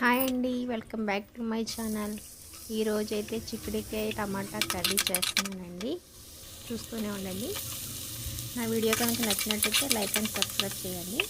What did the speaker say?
Hi అండి welcome back to my channel. ఈరోజు అయితే చిక్కుడికాయ టమాటా కర్రీ చేస్తున్నానండి. చూస్తూనే ఉండండి. నా వీడియో కనుక నచ్చినట్టయితే లైక్ అండ్ సబ్స్క్రైబ్ చేయండి.